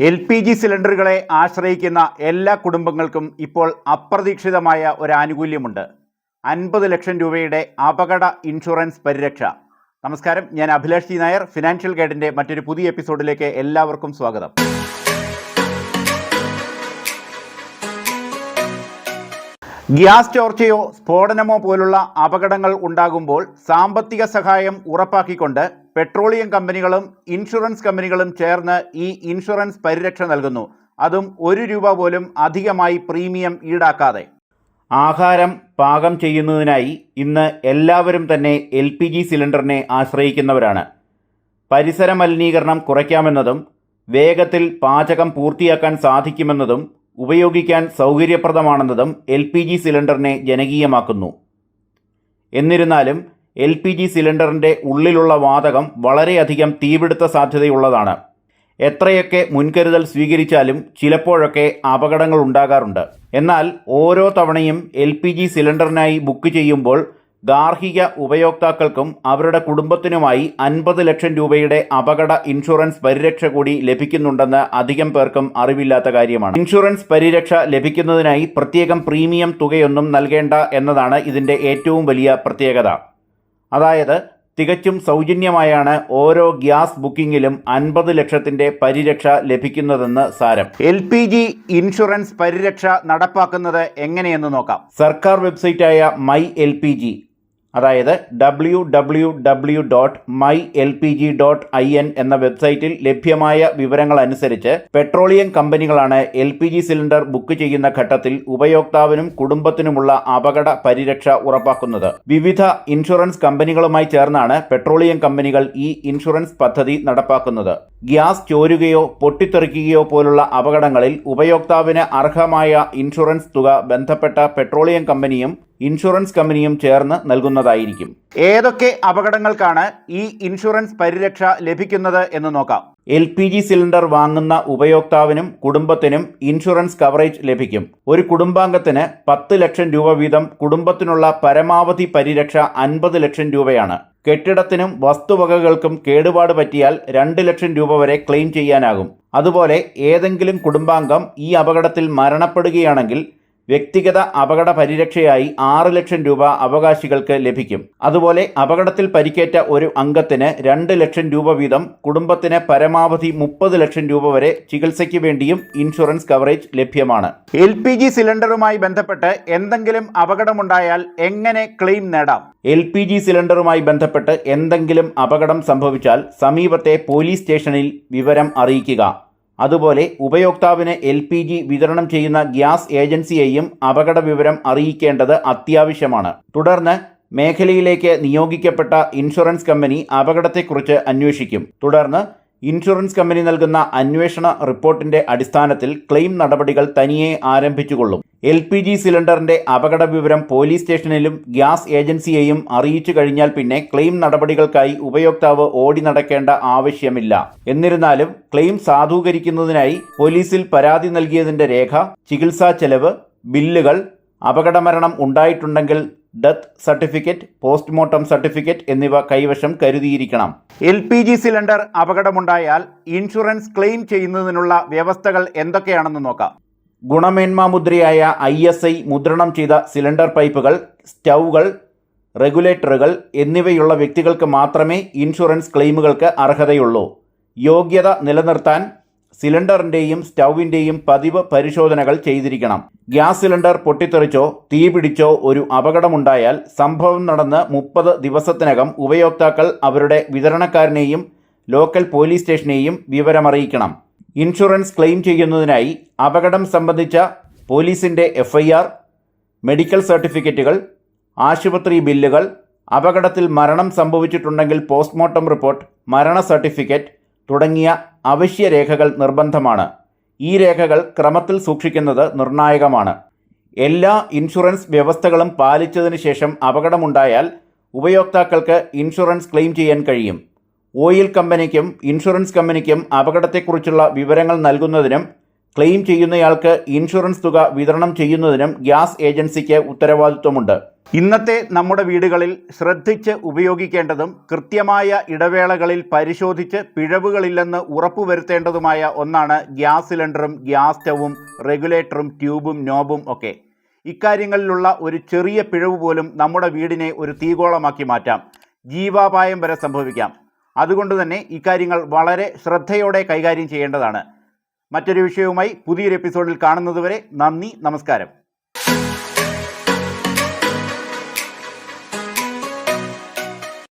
L P G സിലിണ്ടറുകളെ ആശ്രയിക്കുന്ന എല്ലാ കുടുംബങ്ങൾക്കും ഇപ്പോൾ അപ്രതീക്ഷിതമായ ഒരു ആനുകൂല്യമുണ്ട് അൻപത് ലക്ഷം രൂപയുടെ അപകട ഇൻഷുറൻസ് പരിരക്ഷ. നമസ്കാരം ഞാൻ അഭിലാഷ് ജി നായർ ഫിനാൻഷ്യൽ ഗൈഡിന്റെ മറ്റൊരു പുതിയ എപ്പിസോഡിലേക്ക് എല്ലാവർക്കും സ്വാഗതം. ഗ്യാസ് ചോർച്ചയോ സ്ഫോടനമോ പോലുള്ള അപകടങ്ങൾ ഉണ്ടാകുമ്പോൾ സാമ്പത്തിക സഹായം ഉറപ്പാക്കിക്കൊണ്ട് പെട്രോളിയം കമ്പനികളും ഇൻഷുറൻസ് കമ്പനികളും ചേർന്ന് ഈ ഇൻഷുറൻസ് പരിരക്ഷ നൽകുന്നു. അതും ഒരു രൂപ പോലും അധികമായി പ്രീമിയം ഈടാക്കാതെ. ആഹാരം പാകം ചെയ്യുന്നതിനായി ഇന്ന് എല്ലാവരും തന്നെ എൽ പി ജി സിലിണ്ടറിനെ ആശ്രയിക്കുന്നവരാണ്. പരിസര മലിനീകരണം കുറയ്ക്കാമെന്നതും വേഗത്തിൽ പാചകം പൂർത്തിയാക്കാൻ സാധിക്കുമെന്നതും ഉപയോഗിക്കാൻ സൗകര്യപ്രദമാണെന്നതും എൽ പി ജി സിലിണ്ടറിനെ ജനകീയമാക്കുന്നു. എന്നിരുന്നാലും എൽ പി ജി സിലിണ്ടറിന്റെ ഉള്ളിലുള്ള വാതകം വളരെയധികം തീപിടുത്ത സാധ്യതയുള്ളതാണ്. എത്രയൊക്കെ മുൻകരുതൽ സ്വീകരിച്ചാലും ചിലപ്പോഴൊക്കെ അപകടങ്ങൾ ഉണ്ടാകാറുണ്ട്. എന്നാൽ ഓരോ തവണയും എൽ പി ജി സിലിണ്ടറിനായി ബുക്ക് ചെയ്യുമ്പോൾ ഗാർഹിക ഉപയോക്താക്കൾക്കും അവരുടെ കുടുംബത്തിനുമായി അൻപത് ലക്ഷം രൂപയുടെ അപകട ഇൻഷുറൻസ് പരിരക്ഷ കൂടി ലഭിക്കുന്നുണ്ടെന്ന് അധികം പേർക്കും അറിവില്ലാത്ത കാര്യമാണ്. ഇൻഷുറൻസ് പരിരക്ഷ ലഭിക്കുന്നതിനായി പ്രത്യേകം പ്രീമിയം തുകയൊന്നും നൽകേണ്ട എന്നതാണ് ഇതിന്റെ ഏറ്റവും വലിയ പ്രത്യേകത. അതായത് തികച്ചും സൗജന്യമായാണ് ഓരോ ഗ്യാസ് ബുക്കിംഗിലും അൻപത് ലക്ഷത്തിന്റെ പരിരക്ഷ ലഭിക്കുന്നതെന്ന് സാരം. എൽ പി ജി ഇൻഷുറൻസ് പരിരക്ഷ നടപ്പാക്കുന്നത് എങ്ങനെയെന്ന് നോക്കാം. സർക്കാർ വെബ്സൈറ്റായ മൈ എൽ പി ജി അതായത് W W W dot my L P G dot I N എന്ന വെബ്സൈറ്റിൽ ലഭ്യമായ വിവരങ്ങൾ അനുസരിച്ച് പെട്രോളിയം കമ്പനികളാണ് L P G cylinder book ചെയ്യുന്ന ഘട്ടത്തിൽ ഉപയോക്താവിനും കുടുംബത്തിനുമുള്ള അപകട പരിരക്ഷ ഉറപ്പാക്കുന്നത്. വിവിധ ഇൻഷുറൻസ് കമ്പനികളുമായി ചേർന്നാണ് പെട്രോളിയം കമ്പനികൾ ഈ ഇൻഷുറൻസ് പദ്ധതി നടപ്പാക്കുന്നത്. ഗ്യാസ് ചോരുകയോ പൊട്ടിത്തെറിക്കുകയോ പോലുള്ള അപകടങ്ങളിൽ ഉപയോക്താവിന് അർഹമായ ഇൻഷുറൻസ് തുക ബന്ധപ്പെട്ട പെട്രോളിയം കമ്പനിയും ഇൻഷുറൻസ് കമ്പനിയും ചേർന്ന് നൽകുന്നതായിരിക്കും. ഏതൊക്കെ അപകടങ്ങൾക്കാണ് ഈ ഇൻഷുറൻസ് പരിരക്ഷ ലഭിക്കുന്നത് എന്ന് നോക്കാം. എൽ പി ജി സിലിണ്ടർ വാങ്ങുന്ന ഉപയോക്താവിനും കുടുംബത്തിനും ഇൻഷുറൻസ് കവറേജ് ലഭിക്കും. ഒരു കുടുംബാംഗത്തിന് പത്ത് ലക്ഷം രൂപ വീതം കുടുംബത്തിനുള്ള പരമാവധി പരിരക്ഷ അൻപത് ലക്ഷം രൂപയാണ്. കെട്ടിടത്തിനും വസ്തുവകകൾക്കും കേടുപാട് പറ്റിയാൽ രണ്ട് ലക്ഷം രൂപ വരെ ക്ലെയിം ചെയ്യാനാകും. അതുപോലെ ഏതെങ്കിലും കുടുംബാംഗം ഈ അപകടത്തിൽ മരണപ്പെടുകയാണെങ്കിൽ വ്യക്തിഗത അപകട പരിരക്ഷയായി ആറ് ലക്ഷം രൂപ അവകാശികൾക്ക് ലഭിക്കും. അതുപോലെ അപകടത്തിൽ പരിക്കേറ്റ ഒരു അംഗത്തിന് രണ്ട് ലക്ഷം രൂപ വീതം കുടുംബത്തിന് പരമാവധി മുപ്പത് ലക്ഷം രൂപ വരെ ചികിത്സയ്ക്ക് വേണ്ടിയും ഇൻഷുറൻസ് കവറേജ് ലഭ്യമാണ്. എൽ പി ജി സിലിണ്ടറുമായി ബന്ധപ്പെട്ട് എന്തെങ്കിലും അപകടമുണ്ടായാൽ എങ്ങനെ ക്ലെയിം നേടാം? എൽ പി ജി സിലിണ്ടറുമായി ബന്ധപ്പെട്ട് എന്തെങ്കിലും അപകടം സംഭവിച്ചാൽ സമീപത്തെ പോലീസ് സ്റ്റേഷനിൽ വിവരം അറിയിക്കുക. അതുപോലെ ഉപയോക്താവിന് എൽ പി ജി വിതരണം ചെയ്യുന്ന ഗ്യാസ് ഏജൻസിയെയും അപകട വിവരം അറിയിക്കേണ്ടത് അത്യാവശ്യമാണ്. തുടർന്ന് മേഖലയിലേക്ക് നിയോഗിക്കപ്പെട്ട ഇൻഷുറൻസ് കമ്പനി അപകടത്തെക്കുറിച്ച് അന്വേഷിക്കും. തുടർന്ന് ഇൻഷുറൻസ് കമ്പനി നൽകുന്ന അന്വേഷണ റിപ്പോർട്ടിന്റെ അടിസ്ഥാനത്തിൽ ക്ലെയിം നടപടികൾ തനിയെ ആരംഭിച്ചുകൊള്ളും. എൽ പി ജി സിലിണ്ടറിന്റെ അപകട വിവരം പോലീസ് സ്റ്റേഷനിലും ഗ്യാസ് ഏജൻസിയെയും അറിയിച്ചു കഴിഞ്ഞാൽ പിന്നെ ക്ലെയിം നടപടികൾക്കായി ഉപയോക്താവ് ഓടി നടക്കേണ്ട ആവശ്യമില്ല. എന്നിരുന്നാലും ക്ലെയിം സാധൂകരിക്കുന്നതിനായി പോലീസിൽ പരാതി നൽകിയതിന്റെ രേഖ ചികിത്സാ ചെലവ് ബില്ലുകൾ അപകടമരണം ഉണ്ടായിട്ടുണ്ടെങ്കിൽ ഡെത്ത് സർട്ടിഫിക്കറ്റ് പോസ്റ്റ്മോർട്ടം സർട്ടിഫിക്കറ്റ് എന്നിവ കൈവശം കരുതിയിരിക്കണം. എൽ പി ജി സിലിണ്ടർ അപകടമുണ്ടായാൽ ഇൻഷുറൻസ് ക്ലെയിം ചെയ്യുന്നതിനുള്ള വ്യവസ്ഥകൾ എന്തൊക്കെയാണെന്ന് നോക്കാം. ഗുണമേന്മ മുദ്രയായ ഐ എസ് ഐ മുദ്രണം ചെയ്ത സിലിണ്ടർ പൈപ്പുകൾ സ്റ്റൗകൾ റെഗുലേറ്ററുകൾ എന്നിവയുള്ള വ്യക്തികൾക്ക് മാത്രമേ ഇൻഷുറൻസ് ക്ലെയിമുകൾക്ക് അർഹതയുള്ളൂ. യോഗ്യത നിലനിർത്താൻ സിലിണ്ടറിന്റെയും സ്റ്റൗവിന്റെയും പതിവ് പരിശോധനകൾ ചെയ്തിരിക്കണം. ഗ്യാസ് സിലിണ്ടർ പൊട്ടിത്തെറിച്ചോ തീപിടിച്ചോ ഒരു അപകടമുണ്ടായാൽ സംഭവം നടന്ന് മുപ്പത് ദിവസത്തിനകം ഉപയോക്താക്കൾ അവരുടെ വിതരണക്കാരനെയും ലോക്കൽ പോലീസ് സ്റ്റേഷനെയും വിവരമറിയിക്കണം. ഇൻഷുറൻസ് ക്ലെയിം ചെയ്യുന്നതിനായി അപകടം സംബന്ധിച്ച പോലീസിന്റെ എഫ്ഐആർ മെഡിക്കൽ സർട്ടിഫിക്കറ്റുകൾ ആശുപത്രി ബില്ലുകൾ അപകടത്തിൽ മരണം സംഭവിച്ചിട്ടുണ്ടെങ്കിൽ പോസ്റ്റ്മോർട്ടം റിപ്പോർട്ട് മരണ സർട്ടിഫിക്കറ്റ് തുടങ്ങിയ അവശ്യ രേഖകൾ നിർബന്ധമാണ്. ഈ രേഖകൾ ക്രമത്തിൽ സൂക്ഷിക്കുന്നത് നിർണായകമാണ്. എല്ലാ ഇൻഷുറൻസ് വ്യവസ്ഥകളും പാലിച്ചതിന് ശേഷം അപകടമുണ്ടായാൽ ഉപയോക്താക്കൾക്ക് ഇൻഷുറൻസ് ക്ലെയിം ചെയ്യാൻ കഴിയും. ഓയിൽ കമ്പനിക്കും ഇൻഷുറൻസ് കമ്പനിക്കും അപകടത്തെക്കുറിച്ചുള്ള വിവരങ്ങൾ നൽകുന്നതിനും ക്ലെയിം ചെയ്യുന്നയാൾക്ക് ഇൻഷുറൻസ് തുക വിതരണം ചെയ്യുന്നതിനും ഗ്യാസ് ഏജൻസിക്ക് ഉത്തരവാദിത്വമുണ്ട്. ഇന്നത്തെ നമ്മുടെ വീടുകളിൽ ശ്രദ്ധിച്ച് ഉപയോഗിക്കേണ്ടതും കൃത്യമായ ഇടവേളകളിൽ പരിശോധിച്ച് പിഴവുകളില്ലെന്ന് ഉറപ്പുവരുത്തേണ്ടതുമായ ഒന്നാണ് ഗ്യാസ് സിലിണ്ടറും ഗ്യാസ് സ്റ്റവും റെഗുലേറ്ററും ട്യൂബും നോബും ഒക്കെ. ഇക്കാര്യങ്ങളിലുള്ള ഒരു ചെറിയ പിഴവ് പോലും നമ്മുടെ വീടിനെ ഒരു തീഗോളമാക്കി മാറ്റാം. ജീവാപായം വരെ സംഭവിക്കാം. അതുകൊണ്ട് തന്നെ ഇക്കാര്യങ്ങൾ വളരെ ശ്രദ്ധയോടെ കൈകാര്യം ചെയ്യേണ്ടതാണ്. മറ്റൊരു വിഷയവുമായി പുതിയൊരു എപ്പിസോഡിൽ കാണുന്നതുവരെ നന്ദി നമസ്കാരം.